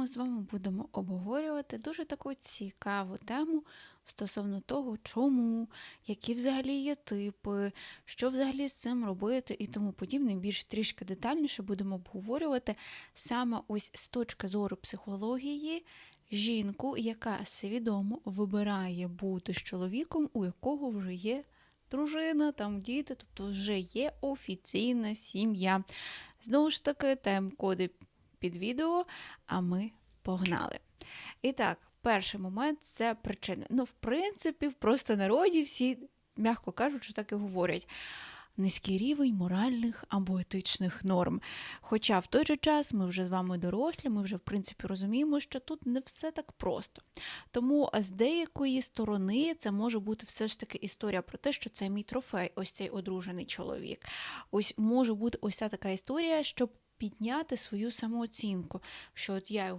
ми з вами будемо обговорювати дуже таку цікаву тему стосовно того, чому, які взагалі є типи, що взагалі з цим робити і тому подібне. Більш трішки детальніше будемо обговорювати саме ось з точки зору психології жінку, яка свідомо вибирає бути з чоловіком, у якого вже є дружина, там діти, тобто вже є офіційна сім'я. Знову ж таки, тайм-коди під відео, а ми погнали. І так, перший момент це причини. Ну, в принципі, в простонароді всі, м'яко кажучи, так і говорять. Низький рівень моральних або етичних норм. Хоча в той же час ми вже з вами дорослі, ми вже в принципі розуміємо, що тут не все так просто. Тому з деякої сторони це може бути все ж таки історія про те, що це мій трофей, ось цей одружений чоловік. Ось може бути ось ця така історія, щоб підняти свою самооцінку, що от я